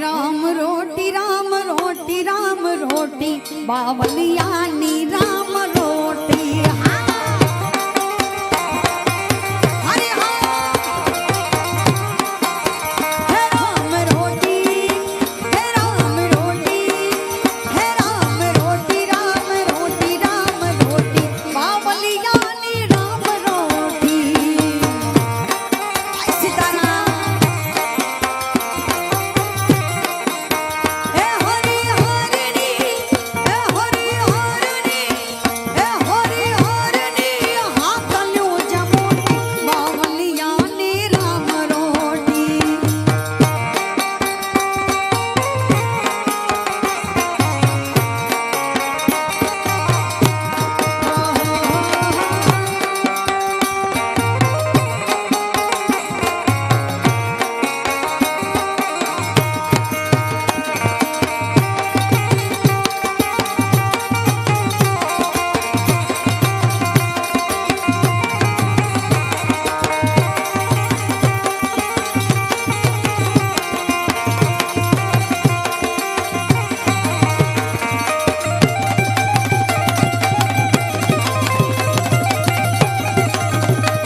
Ram રોટી Ram રોટી Ram રોટી બાવલિયાની